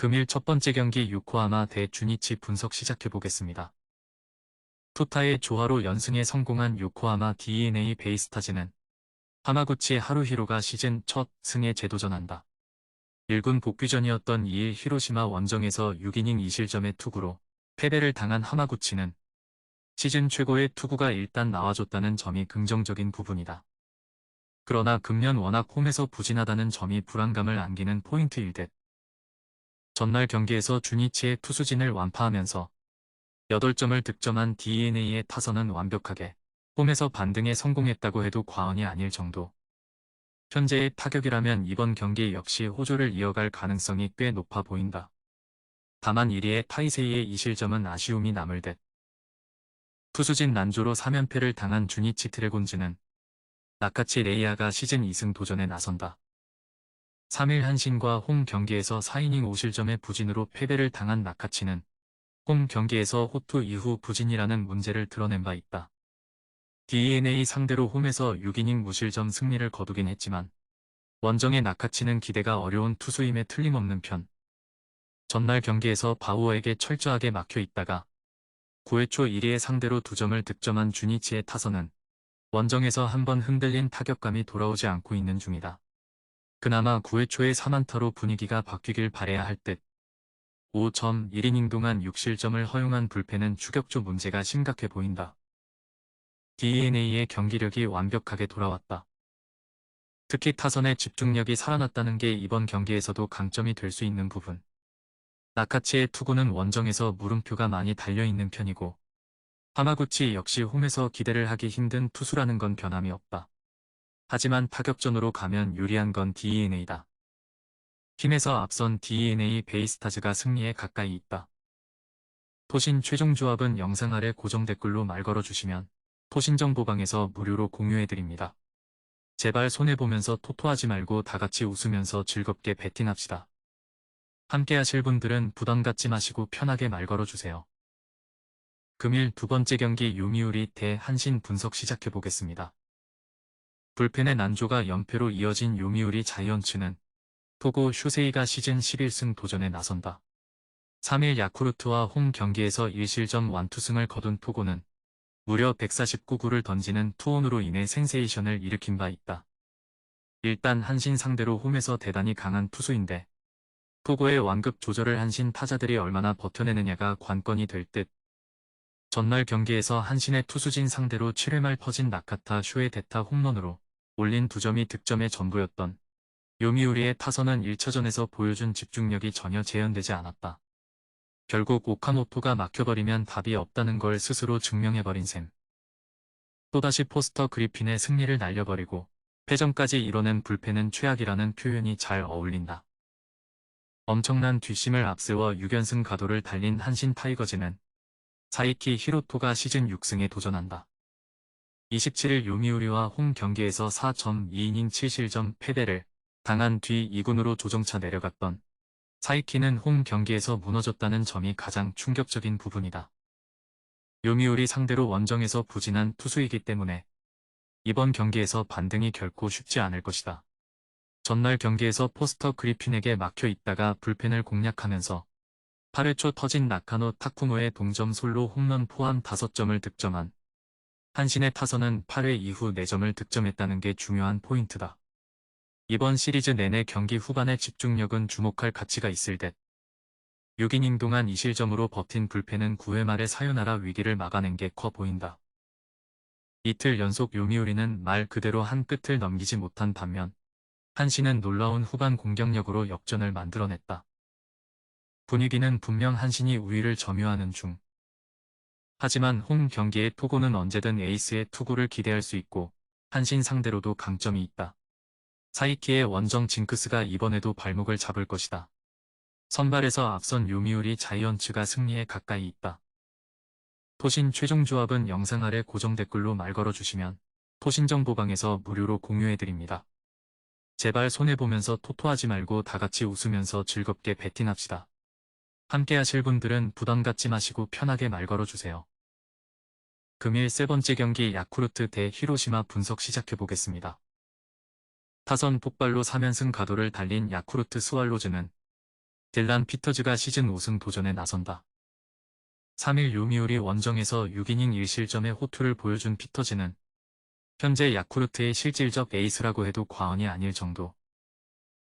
금일 첫 번째 경기 요코하마 대 주니치 분석 시작해보겠습니다. 토타의 조화로 연승에 성공한 요코하마 DNA 베이스타즈는 하마구치 하루히로가 시즌 첫 승에 재도전한다. 1군 복귀전이었던 2일 히로시마 원정에서 6이닝 2실점의 투구로 패배를 당한 하마구치는 시즌 최고의 투구가 일단 나와줬다는 점이 긍정적인 부분이다. 그러나 금년 워낙 홈에서 부진하다는 점이 불안감을 안기는 포인트일 듯. 전날 경기에서 주니치의 투수진을 완파하면서 8점을 득점한 DNA의 타선은 완벽하게 홈에서 반등에 성공했다고 해도 과언이 아닐 정도. 현재의 타격이라면 이번 경기 역시 호조를 이어갈 가능성이 꽤 높아 보인다. 다만 1위의 타이세이의 이실점은 아쉬움이 남을 듯. 투수진 난조로 3연패를 당한 주니치 드래곤즈는 나카치 레이아가 시즌 2승 도전에 나선다. 3일 한신과 홈 경기에서 4이닝 5실점의 부진으로 패배를 당한 나카치는 홈 경기에서 호투 이후 부진이라는 문제를 드러낸 바 있다. DNA 상대로 홈에서 6이닝 무실점 승리를 거두긴 했지만 원정의 나카치는 기대가 어려운 투수임에 틀림없는 편. 전날 경기에서 바우어에게 철저하게 막혀 있다가 9회 초 1위의 상대로 2점을 득점한 주니치의 타선은 원정에서 한 번 흔들린 타격감이 돌아오지 않고 있는 중이다. 그나마 9회 초의 3안타로 분위기가 바뀌길 바래야 할 듯. 5점 1이닝 동안 6실점을 허용한 불펜은 추격조 문제가 심각해 보인다. DNA의 경기력이 완벽하게 돌아왔다. 특히 타선의 집중력이 살아났다는 게 이번 경기에서도 강점이 될 수 있는 부분. 나카치의 투구는 원정에서 물음표가 많이 달려있는 편이고 하마구치 역시 홈에서 기대를 하기 힘든 투수라는 건 변함이 없다. 하지만 타격전으로 가면 유리한 건 DNA다. 팀에서 앞선 DNA 베이스타즈가 승리에 가까이 있다. 토신 최종 조합은 영상 아래 고정 댓글로 말 걸어주시면 토신 정보방에서 무료로 공유해드립니다. 제발 손해보면서 토토하지 말고 다같이 웃으면서 즐겁게 배팅합시다. 함께 하실 분들은 부담 갖지 마시고 편하게 말 걸어주세요. 금일 두 번째 경기 요미우리 대 한신 분석 시작해보겠습니다. 불펜의 난조가 연패로 이어진 요미우리 자이언츠는 토고 슈세이가 시즌 11승 도전에 나선다. 3일 야쿠르트와 홈 경기에서 1실점 완투승을 거둔 토고는 무려 149구를 던지는 투혼으로 인해 센세이션을 일으킨 바 있다. 일단 한신 상대로 홈에서 대단히 강한 투수인데 토고의 완급 조절을 한신 타자들이 얼마나 버텨내느냐가 관건이 될 듯. 전날 경기에서 한신의 투수진 상대로 7회 말 퍼진 나카타 쇼의 대타 홈런으로 올린 두 점이 득점의 전부였던 요미우리의 타선은 1차전에서 보여준 집중력이 전혀 재현되지 않았다. 결국 오카모토가 막혀버리면 답이 없다는 걸 스스로 증명해버린 셈. 또다시 포스터 그리핀의 승리를 날려버리고 패전까지 이뤄낸 불펜은 최악이라는 표현이 잘 어울린다. 엄청난 뒷심을 앞세워 6연승 가도를 달린 한신 타이거즈는 사이키 히로토가 시즌 6승에 도전한다. 27일 요미우리와 홈 경기에서 4.2이닝 7실점 패배를 당한 뒤 2군으로 조정차 내려갔던 사이키는 홈 경기에서 무너졌다는 점이 가장 충격적인 부분이다. 요미우리 상대로 원정에서 부진한 투수이기 때문에 이번 경기에서 반등이 결코 쉽지 않을 것이다. 전날 경기에서 포스터 그리핀에게 막혀 있다가 불펜을 공략하면서 8회 초 터진 나카노 타쿠노의 동점 솔로 홈런 포함 5점을 득점한 한신의 타선은 8회 이후 4점을 득점했다는 게 중요한 포인트다. 이번 시리즈 내내 경기 후반의 집중력은 주목할 가치가 있을 듯. 6이닝 동안 2실점으로 버틴 불펜은 9회 말에 사요나라 위기를 막아낸 게 커 보인다. 이틀 연속 요미우리는 말 그대로 한 끝을 넘기지 못한 반면 한신은 놀라운 후반 공격력으로 역전을 만들어냈다. 분위기는 분명 한신이 우위를 점유하는 중. 하지만 홈 경기의 토고는 언제든 에이스의 투구를 기대할 수 있고 한신 상대로도 강점이 있다. 사이키의 원정 징크스가 이번에도 발목을 잡을 것이다. 선발에서 앞선 요미우리 자이언츠가 승리에 가까이 있다. 토신 최종 조합은 영상 아래 고정 댓글로 말 걸어주시면 토신 정보방에서 무료로 공유해드립니다. 제발 손해보면서 토토하지 말고 다같이 웃으면서 즐겁게 배팅합시다. 함께 하실 분들은 부담 갖지 마시고 편하게 말 걸어주세요. 금일 세 번째 경기 야쿠르트 대 히로시마 분석 시작해보겠습니다. 타선 폭발로 3연승 가도를 달린 야쿠르트 스왈로즈는 딜란 피터즈가 시즌 우승 도전에 나선다. 3일 요미우리 원정에서 6이닝 1실점의 호투를 보여준 피터즈는 현재 야쿠르트의 실질적 에이스라고 해도 과언이 아닐 정도.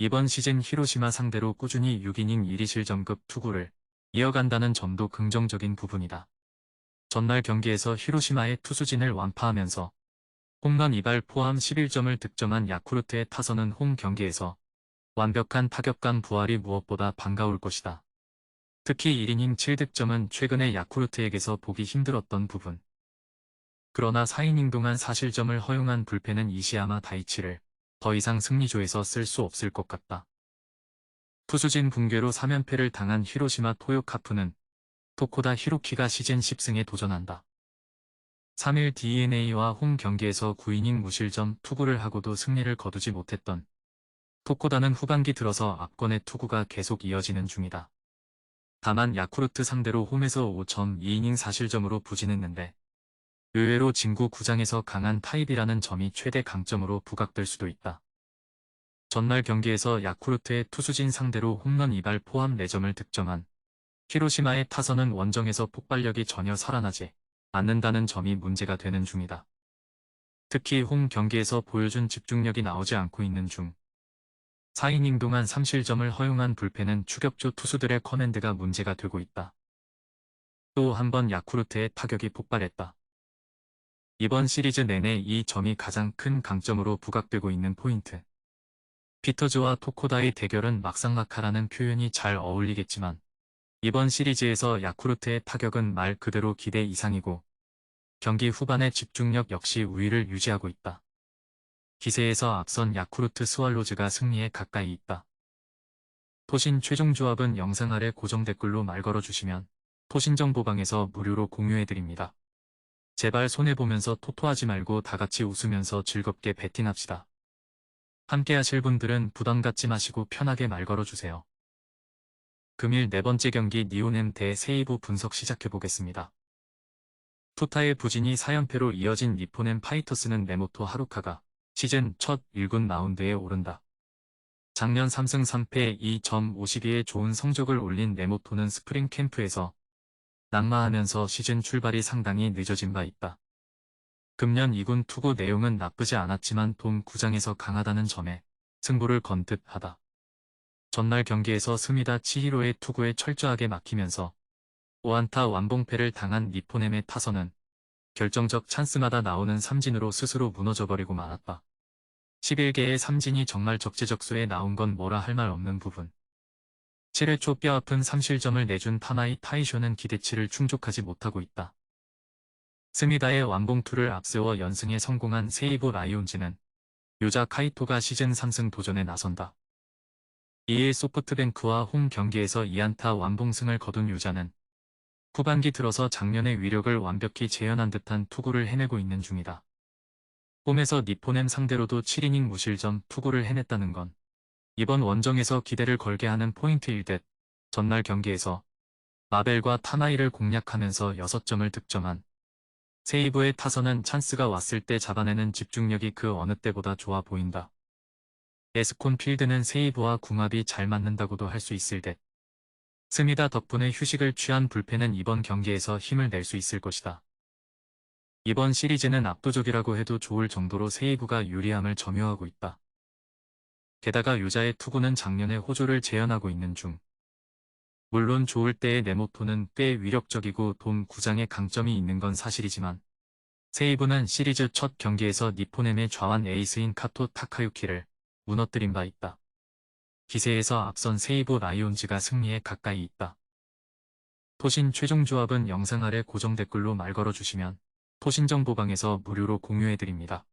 이번 시즌 히로시마 상대로 꾸준히 6이닝 1위실점급 투구를 이어간다는 점도 긍정적인 부분이다. 전날 경기에서 히로시마의 투수진을 완파하면서 홈런 2발 포함 11점을 득점한 야쿠르트의 타선은 홈 경기에서 완벽한 타격감 부활이 무엇보다 반가울 것이다. 특히 1이닝 7득점은 최근에 야쿠르트에게서 보기 힘들었던 부분. 그러나 4이닝 동안 사실점을 허용한 불펜은 이시야마 다이치를 더 이상 승리조에서 쓸 수 없을 것 같다. 투수진 붕괴로 3연패를 당한 히로시마 토요카프는 토코다 히로키가 시즌 10승에 도전한다. 3일 DNA와 홈 경기에서 9이닝 무실점 투구를 하고도 승리를 거두지 못했던 토코다는 후반기 들어서 압권의 투구가 계속 이어지는 중이다. 다만 야쿠르트 상대로 홈에서 5점 2이닝 사실점으로 부진했는데 의외로 진구 구장에서 강한 타입이라는 점이 최대 강점으로 부각될 수도 있다. 전날 경기에서 야쿠르트의 투수진 상대로 홈런 2발 포함 4점을 득점한 히로시마의 타선은 원정에서 폭발력이 전혀 살아나지 않는다는 점이 문제가 되는 중이다. 특히 홈 경기에서 보여준 집중력이 나오지 않고 있는 중 4이닝 동안 3실점을 허용한 불펜은 추격조 투수들의 커맨드가 문제가 되고 있다. 또 한 번 야쿠르트의 타격이 폭발했다. 이번 시리즈 내내 이 점이 가장 큰 강점으로 부각되고 있는 포인트. 피터즈와 토코다의 대결은 막상막하라는 표현이 잘 어울리겠지만 이번 시리즈에서 야쿠르트의 타격은 말 그대로 기대 이상이고 경기 후반의 집중력 역시 우위를 유지하고 있다. 기세에서 앞선 야쿠르트 스왈로즈가 승리에 가까이 있다. 토신 최종 조합은 영상 아래 고정 댓글로 말 걸어주시면 토신 정보방에서 무료로 공유해드립니다. 제발 손해보면서 토토하지 말고 다같이 웃으면서 즐겁게 배팅합시다. 함께 하실 분들은 부담 갖지 마시고 편하게 말 걸어주세요. 금일 네 번째 경기 니오넴 대 세이브 분석 시작해보겠습니다. 투타의 부진이 4연패로 이어진 니포넴 파이터스는 네모토 하루카가 시즌 첫 1군 마운드에 오른다. 작년 3승 3패 2점 52의 좋은 성적을 올린 네모토는 스프링 캠프에서 낙마하면서 시즌 출발이 상당히 늦어진 바 있다. 금년 2군 투구 내용은 나쁘지 않았지만 돔 구장에서 강하다는 점에 승부를 건 듯하다. 전날 경기에서 스미다 치히로의 투구에 철저하게 막히면서 오안타 완봉패를 당한 니포넴의 타선은 결정적 찬스마다 나오는 삼진으로 스스로 무너져버리고 말았다. 11개의 삼진이 정말 적재적소에 나온 건 뭐라 할 말 없는 부분. 7회 초 뼈아픈 3실점을 내준 타나이 타이쇼는 기대치를 충족하지 못하고 있다. 스미다의 완봉투를 앞세워 연승에 성공한 세이브 라이온즈는 요자 카이토가 시즌 3승 도전에 나선다. 이일 소프트뱅크와 홈 경기에서 2안타 완봉승을 거둔 요자는 후반기 들어서 작년의 위력을 완벽히 재현한 듯한 투구를 해내고 있는 중이다. 홈에서 니포넴 상대로도 7이닝 무실점 투구를 해냈다는 건 이번 원정에서 기대를 걸게 하는 포인트일 듯 전날 경기에서 마벨과 타나이를 공략하면서 6점을 득점한 세이브의 타선은 찬스가 왔을 때 잡아내는 집중력이 그 어느 때보다 좋아 보인다. 에스콘 필드는 세이브와 궁합이 잘 맞는다고도 할 수 있을 듯. 스미다 덕분에 휴식을 취한 불펜은 이번 경기에서 힘을 낼 수 있을 것이다. 이번 시리즈는 압도적이라고 해도 좋을 정도로 세이브가 유리함을 점유하고 있다. 게다가 유자의 투구는 작년에 호조를 재현하고 있는 중. 물론 좋을 때의 네모토는 꽤 위력적이고 돔 구장에 강점이 있는 건 사실이지만 세이브는 시리즈 첫 경기에서 니포넴의 좌완 에이스인 카토 타카유키를 무너뜨린 바 있다. 기세에서 앞선 세이브 라이온즈가 승리에 가까이 있다. 토신 최종 조합은 영상 아래 고정 댓글로 말 걸어주시면 토신 정보방에서 무료로 공유해드립니다.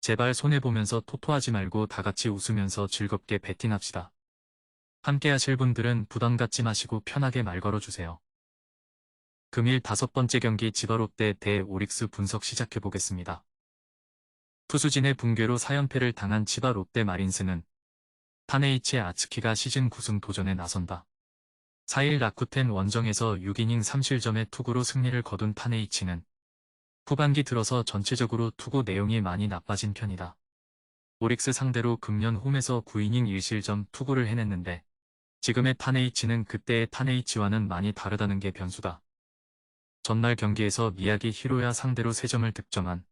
제발 손해보면서 토토하지 말고 다같이 웃으면서 즐겁게 배팅합시다. 함께 하실 분들은 부담 갖지 마시고 편하게 말 걸어주세요. 금일 다섯 번째 경기 지바롯데 대 오릭스 분석 시작해보겠습니다. 투수진의 붕괴로 4연패를 당한 치바 롯데 마린스는 타네이치 아츠키가 시즌 9승 도전에 나선다. 4일 라쿠텐 원정에서 6이닝 3실점의 투구로 승리를 거둔 타네이치는 후반기 들어서 전체적으로 투구 내용이 많이 나빠진 편이다. 오릭스 상대로 금년 홈에서 9이닝 1실점 투구를 해냈는데 지금의 타네이치는 그때의 타네이치와는 많이 다르다는 게 변수다. 전날 경기에서 미야기 히로야 상대로 3점을 득점한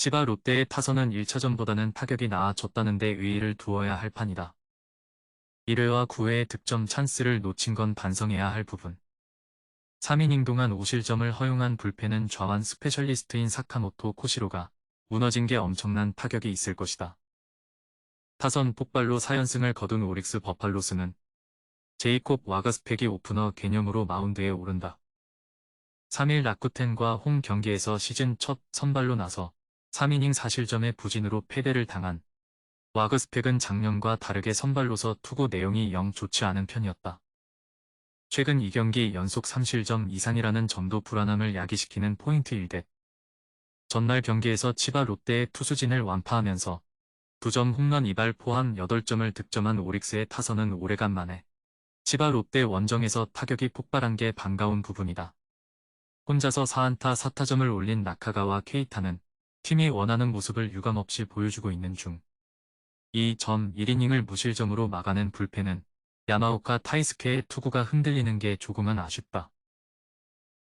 치바 롯데의 타선은 1차전보다는 타격이 나아졌다는 데 의의를 두어야 할 판이다. 1회와 9회의 득점 찬스를 놓친 건 반성해야 할 부분. 3이닝 동안 5실점을 허용한 불펜은 좌완 스페셜리스트인 사카모토 코시로가 무너진 게 엄청난 타격이 있을 것이다. 타선 폭발로 4연승을 거둔 오릭스 버팔로스는 제이콥 와가스펙이 오프너 개념으로 마운드에 오른다. 3일 라쿠텐과 홈 경기에서 시즌 첫 선발로 나서 3이닝 4실점의 부진으로 패배를 당한 와그스펙은 작년과 다르게 선발로서 투구 내용이 영 좋지 않은 편이었다. 최근 2경기 연속 3실점 이상이라는 점도 불안함을 야기시키는 포인트일 듯. 전날 경기에서 치바 롯데의 투수진을 완파하면서 2점 홈런 2발 포함 8점을 득점한 오릭스의 타선은 오래간만에 치바 롯데 원정에서 타격이 폭발한 게 반가운 부분이다. 혼자서 4안타 4타점을 올린 나카가와 케이타는 팀이 원하는 모습을 유감없이 보여주고 있는 중. 이점 1이닝을 무실점으로 막아낸 불펜은 야마오카 타이스케의 투구가 흔들리는 게 조금은 아쉽다.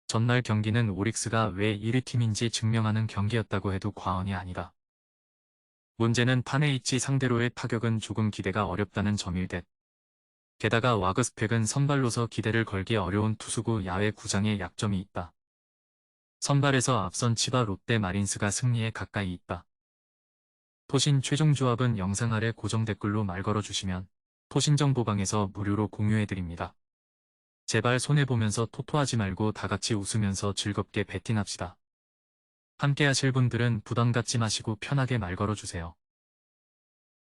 전날 경기는 오릭스가 왜 1위 팀인지 증명하는 경기였다고 해도 과언이 아니다. 문제는 타네이치 상대로의 타격은 조금 기대가 어렵다는 점일 듯. 게다가 와그스펙은 선발로서 기대를 걸기 어려운 투수구 야외 구장에 약점이 있다. 선발에서 앞선 치바 롯데 마린스가 승리에 가까이 있다. 토신 최종 조합은 영상 아래 고정 댓글로 말 걸어주시면 토신 정보방에서 무료로 공유해드립니다. 제발 손해보면서 토토하지 말고 다같이 웃으면서 즐겁게 베팅합시다. 함께 하실 분들은 부담 갖지 마시고 편하게 말 걸어주세요.